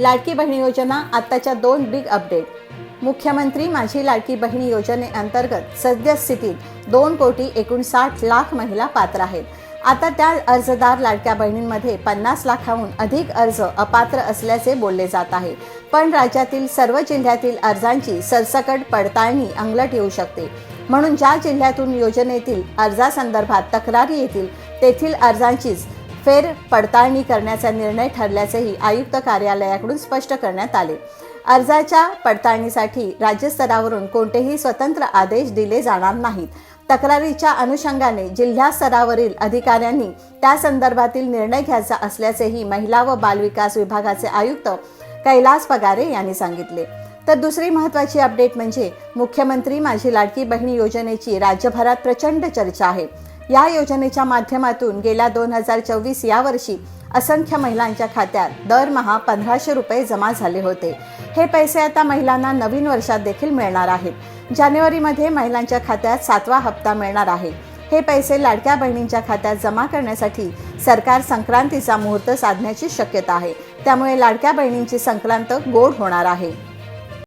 लाडकी बहिणी योजना आत्ताच्या दोन बिग अपडेट मुख्यमंत्री माझी लाडकी बहिणी योजनेअंतर्गत सद्यस्थितीत दोन कोटी एकोणसाठ लाख महिला पात्र आहेत. आता त्या अर्जदार लाडक्या बहिणींमध्ये पन्नास लाखाहून अधिक अर्ज अपात्र असल्याचे बोलले जात आहे. पण राज्यातील सर्व जिल्ह्यातील अर्जांची सरसकट पडताळणी अंगलट येऊ शकते. म्हणून ज्या जिल्ह्यातून योजनेतील अर्जासंदर्भात तक्रारी येतील तेथील अर्जांचीच फेर पडताळणी करण्याचा निर्णय ठरल्याचेही आयुक्त कार्यालयाकडून स्पष्ट करण्यात आले. अर्जाच्या पडताळणीसाठी राज्यस्तरावरून कोणतेही स्वतंत्र आदेश दिले जाणार नाहीत. तक्रारीच्या अनुषंगाने जिल्हा स्तरावरील अधिकाऱ्यांनी त्या संदर्भातील निर्णय घ्यायचा असल्याचेही महिला व बालविकास विभागाचे आयुक्त कैलास पगारे यांनी सांगितले. तर दुसरी महत्त्वाची अपडेट म्हणजे मुख्यमंत्री माझी लाडकी बहिणी योजनेची राज्यभरात प्रचंड चर्चा आहे. या योजनेच्या माध्यमातून गेल्या दोन हजार चोवीस या वर्षी असंख्य महिलांच्या खात्यात दरमहा पंधराशे रुपये जमा झाले होते. हे पैसे आता महिलांना नवीन वर्षात देखील मिळणार आहेत. जानेवारीमध्ये महिलांच्या खात्यात सातवा हप्ता मिळणार आहे. हे पैसे लाडक्या बहिणींच्या खात्यात जमा करण्यासाठी सरकार संक्रांतीचा मुहूर्त साधण्याची शक्यता आहे. त्यामुळे लाडक्या बहिणींची संक्रांत गोड होणार आहे.